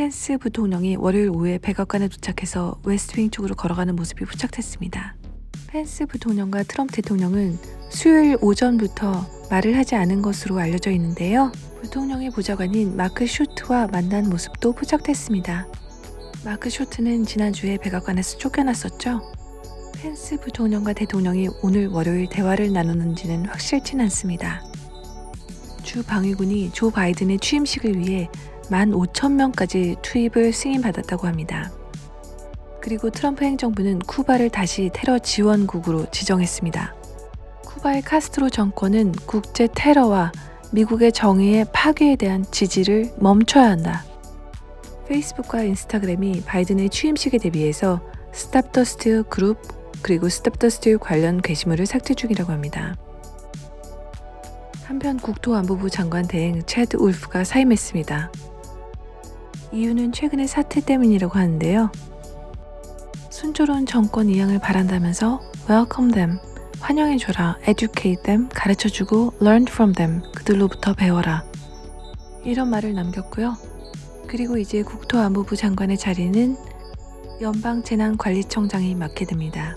펜스 부통령이 월요일 오후에 백악관에 도착해서 웨스트윙 쪽으로 걸어가는 모습이 포착됐습니다. 펜스 부통령과 트럼프 대통령은 수요일 오전부터 말을 하지 않은 것으로 알려져 있는데요. 부통령의 보좌관인 마크 쇼트와 만난 모습도 포착됐습니다. 마크 쇼트는 지난주에 백악관에서 쫓겨났었죠. 펜스 부통령과 대통령이 오늘 월요일 대화를 나누는지는 확실치 않습니다. 주 방위군이 조 바이든의 취임식을 위해 15,000명까지 투입을 승인받았다고 합니다. 그리고 트럼프 행정부는 쿠바를 다시 테러 지원국으로 지정했습니다. 쿠바의 카스트로 정권은 국제 테러와 미국의 정의의 파괴에 대한 지지를 멈춰야 한다. 페이스북과 인스타그램이 바이든의 취임식에 대비해서 스탑 더 스틸 그룹 그리고 스탑 더 스틸 관련 게시물을 삭제 중이라고 합니다. 한편 국토안보부 장관 대행 체드 울프가 사임했습니다. 이유는 최근의 사태 때문이라고 하는데요. 순조로운 정권 이양을 바란다면서 welcome them, 환영해줘라, educate them, 가르쳐주고 learn from them, 그들로부터 배워라. 이런 말을 남겼고요. 그리고 이제 국토안보부 장관의 자리는 연방재난관리청장이 맡게 됩니다.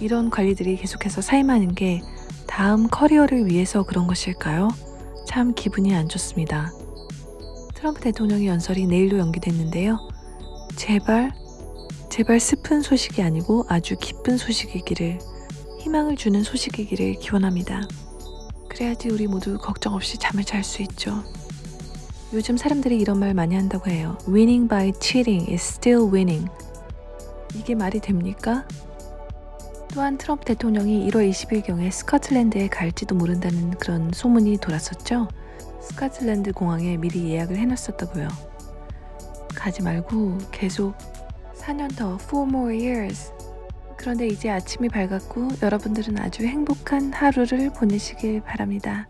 이런 관리들이 계속해서 사임하는 게 다음 커리어를 위해서 그런 것일까요? 참 기분이 안 좋습니다. 트럼프 대통령의 연설이 내일로 연기됐는데요. 제발, 제발 슬픈 소식이 아니고 아주 기쁜 소식이기를, 희망을 주는 소식이기를 기원합니다. 그래야지 우리 모두 걱정 없이 잠을 잘 수 있죠. 요즘 사람들이 이런 말 많이 한다고 해요. Winning by cheating is still winning. 이게 말이 됩니까? 또한 트럼프 대통령이 1월 20일경에 스코틀랜드에 갈지도 모른다는 그런 소문이 돌았었죠. 스코틀랜드 공항에 미리 예약을 해놨었다고요. 가지 말고 계속 4년 더, 4 more years. 그런데 이제 아침이 밝았고 여러분들은 아주 행복한 하루를 보내시길 바랍니다.